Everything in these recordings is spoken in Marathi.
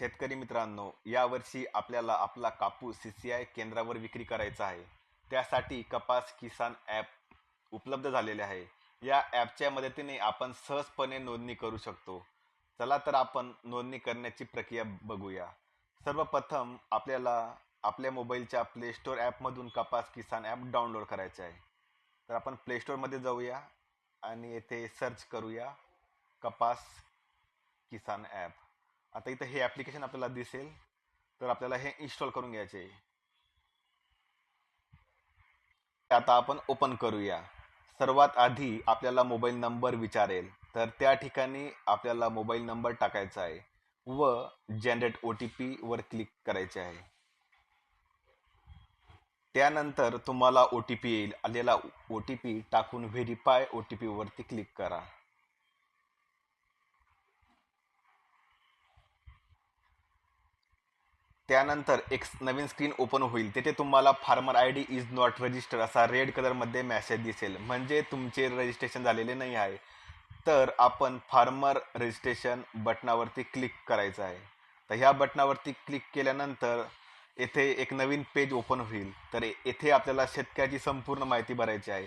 शेतकरी मित्रांनो यावर्षी आपल्याला आपला कापूस सी सी आय केंद्रावर विक्री करायचा आहे. त्यासाठी कपास किसान ॲप उपलब्ध झालेले आहे. या ॲपच्या मदतीने आपण सहजपणे नोंदणी करू शकतो. चला तर आपण नोंदणी करण्याची प्रक्रिया बघूया. सर्वप्रथम आपल्याला आपल्या मोबाईलच्या प्ले स्टोअर ॲपमधून कपास किसान ॲप डाउनलोड करायचे आहे. तर आपण प्ले स्टोअरमध्ये जाऊया आणि येथे सर्च करूया कपास किसान ॲप. आता इथं हे ॲप्लिकेशन आपल्याला दिसेल तर आपल्याला हे इन्स्टॉल करून घ्यायचे आहे. आता आपण ओपन करूया. सर्वात आधी आपल्याला मोबाईल नंबर विचारेल तर त्या ठिकाणी आपल्याला मोबाईल नंबर टाकायचा आहे व जनरेट ओ टी पी वर क्लिक करायचे आहे. त्यानंतर तुम्हाला ओ टी पी येईल आलेला ओ टी पी टाकून व्हेरीफाय ओ टी पी वरती क्लिक करा. त्यानंतर एक नवीन स्क्रीन ओपन होईल. तेथे तुम्हाला farmer I D is not register असा रेड कलरमध्ये मेसेज दिसेल. म्हणजे तुमचे रजिस्ट्रेशन झालेले नाही आहे. तर आपण फार्मर रजिस्ट्रेशन बटनावरती क्लिक करायचं आहे. तर ह्या बटनावरती क्लिक केल्यानंतर येथे एक नवीन पेज ओपन होईल. तर येथे आपल्याला शेतकऱ्याची संपूर्ण माहिती भरायची आहे.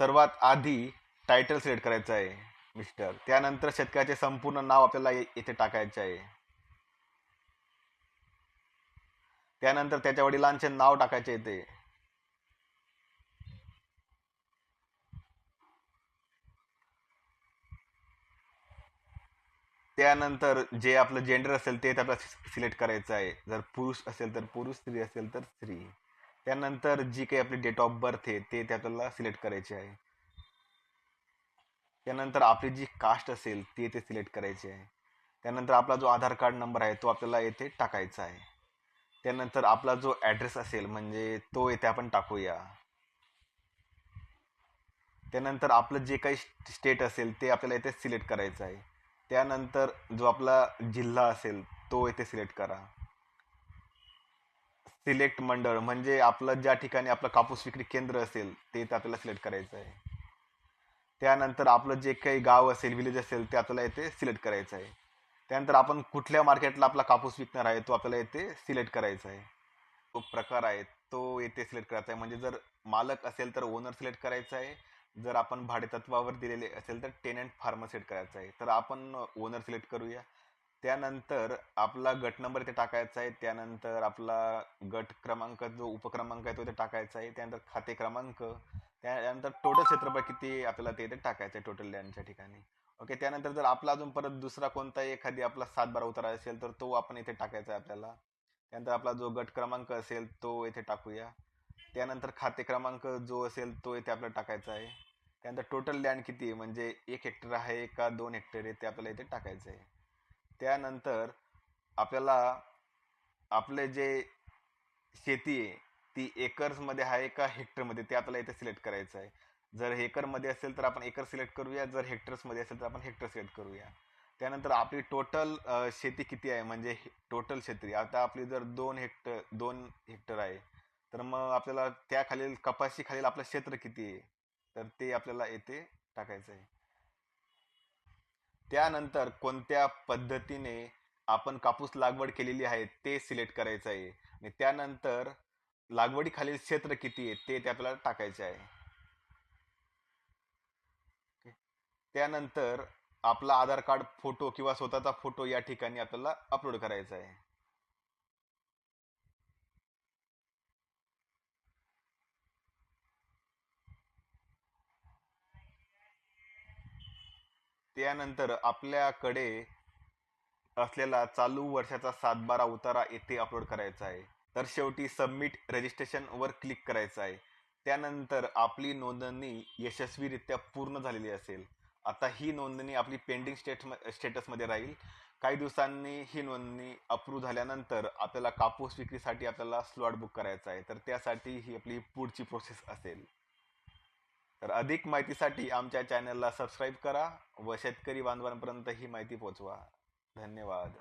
सर्वात आधी टायटल सिलेक्ट करायचं आहे मिस्टर त्यानंतर शेतकऱ्याचे संपूर्ण नाव आपल्याला येथे टाकायचे आहे. त्यानंतर त्याच्या वडिलांचे नाव टाकायचे ते. त्यानंतर जे आपलं जेंडर असेल ते आपल्याला सिलेक्ट करायचं आहे. जर पुरुष असेल तर पुरुष स्त्री असेल तर स्त्री. त्यानंतर जी काही आपली डेट ऑफ बर्थ आहे ते ते आपल्याला सिलेक्ट करायचे आहे. त्यानंतर आपली जी कास्ट असेल ती येथे सिलेक्ट करायची आहे. त्यानंतर आपला जो आधार कार्ड नंबर आहे तो आपल्याला येथे टाकायचा आहे. त्यानंतर आपला जो ॲड्रेस असेल म्हणजे तो येथे आपण टाकूया. त्यानंतर आपलं जे काही स्टेट असेल ते आपल्याला येथे सिलेक्ट करायचं आहे. त्यानंतर जो आपला जिल्हा असेल तो येथे सिलेक्ट करा. सिलेक्ट मंडळ म्हणजे आपलं ज्या ठिकाणी आपलं कापूस विक्री केंद्र असेल ते इथे आपल्याला सिलेक्ट करायचं आहे. त्यानंतर आपलं जे काही गाव असेल विलेज असेल ते आपल्याला येथे सिलेक्ट करायचं आहे. त्यानंतर आपण कुठल्या मार्केटला आपला कापूस विकणार आहे तो आपल्याला येथे सिलेक्ट करायचा आहे. तो प्रकार आहे तो येथे सिलेक्ट करायचा आहे. म्हणजे जर मालक असेल तर ओनर सिलेक्ट करायचा आहे. जर आपण भाडेतत्वावर दिलेले असेल तर टेनंट फार्मर सिलेक्ट करायचा आहे. तर आपण ओनर सिलेक्ट करूया. त्यानंतर आपला गट नंबर इथे टाकायचा आहे. त्यानंतर आपला गट क्रमांक जो उपक्रमांक आहे तो इथे टाकायचा आहे. त्यानंतर खाते क्रमांक त्यानंतर टोटल क्षेत्रफळ किती आपल्याला ते इथे टाकायचं आहे टोटल लँडच्या ठिकाणी. ओके त्यानंतर जर आपला अजून परत दुसरा कोणताही एखादी आपला सात बारा उतारा असेल तर तो आपण इथे टाकायचा आहे आपल्याला. त्यानंतर आपला जो गट क्रमांक असेल तो इथे टाकूया. त्यानंतर खाते क्रमांक जो असेल तो इथे आपल्याला टाकायचा आहे. त्यानंतर टोटल लँड किती आहे? म्हणजे एक हेक्टर आहे का दोन हेक्टर आहे ते आपल्याला इथे टाकायचं आहे. त्यानंतर आपल्याला आपले जे शेती आहे ती एकर्समध्ये आहे का हेक्टरमध्ये ते आपल्याला इथे सिलेक्ट करायचं आहे. जर एकरमध्ये असेल तर आपण एकर सिलेक्ट करूया जर हेक्टर्समध्ये असेल तर आपण हेक्टर सिलेक्ट करूया. त्यानंतर आपली टोटल शेती किती आहे? म्हणजे टोटल शेती. आता आपली जर दोन हेक्टर दोन हेक्टर आहे तर मग आपल्याला त्या खालील कपाशी खालील आपलं क्षेत्र किती आहे? तर ते आपल्याला येथे टाकायचं आहे. त्यानंतर कोणत्या पद्धतीने आपण कापूस लागवड केलेली आहे ते सिलेक्ट करायचं आहे. आणि त्यानंतर लागवडीखालील क्षेत्र किती आहे ते ते आपल्याला टाकायचे आहे ओके. त्यानंतर आपला आधार कार्ड फोटो किंवा स्वतःचा फोटो या ठिकाणी आपल्याला अपलोड करायचा आहे. त्यानंतर आपल्याकडे असलेला चालू वर्षाचा सातबारा उतारा येथे अपलोड करायचा आहे. तर शेवटी सबमिट रजिस्ट्रेशन वर क्लिक करायचं आहे. त्यानंतर आपली नोंदणी यशस्वीरित्या पूर्ण झालेली असेल. आता ही नोंदणी आपली पेंडिंग स्टेट स्टेटसमध्ये राहील. काही दिवसांनी ही नोंदणी अप्रूव्ह झाल्यानंतर आपल्याला कापूस विक्रीसाठी आपल्याला स्लॉट बुक करायचा आहे. तर त्यासाठी ही आपली पुढची प्रोसेस असेल. तर अधिक माहितीसाठी आमच्या चॅनलला सबस्क्राईब करा व शेतकरी बांधवांपर्यंत ही माहिती पोहोचवा. धन्यवाद.